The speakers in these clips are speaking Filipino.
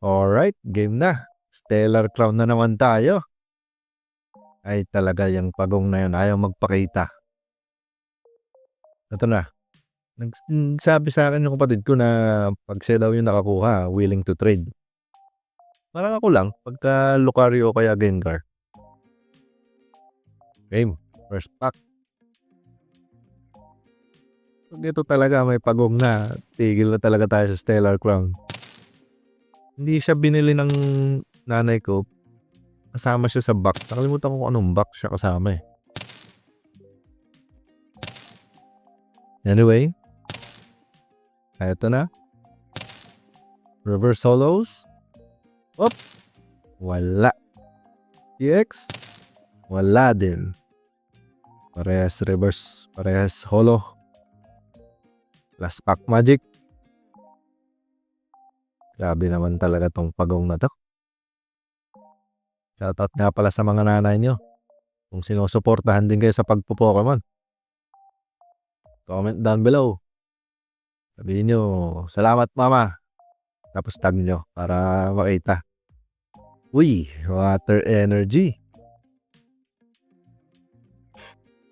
Alright, game na. Stellar Crown na naman tayo. Ay talaga yung pagong na yun, ayaw magpakita. Ito na. Nagsabi sa akin yung kapatid ko na pag siya daw yung nakakuha, willing to trade. Parang ako lang, pagka Lucario kaya Gengar. Game, first pack. Pag ito talaga may pagong na, tigil na talaga tayo sa Stellar Crown. Hindi siya binili ng nanay ko. Kasama siya sa box. Nakalimutan ko kung anong box siya kasama eh. Anyway. Eto na. Reverse solos. Op. Wala. EX. Wala din. Parehas reverse. Parehas holo. Last pack magic. Grabe naman talaga tong pagong na to. Shoutout nga pala sa mga nanay nyo. Kung sinusuportahan din kayo sa pagpo-Pokemon. Comment down below. Sabihin nyo, salamat mama. Tapos tag nyo para makita. Uy, water energy.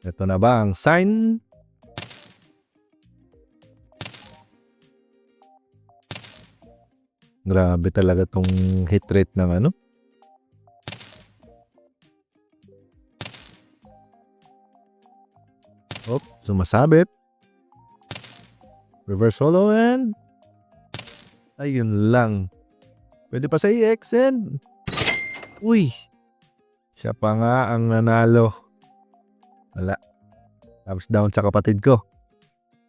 Ito na ba ang sign? Grabe talaga tong hit rate ng ano. Op, sumasabit. Reverse solo and ayun lang. Pwede pa sa EXN. Uy. Siya pa nga ang nanalo. Wala. Tapos down sa kapatid ko.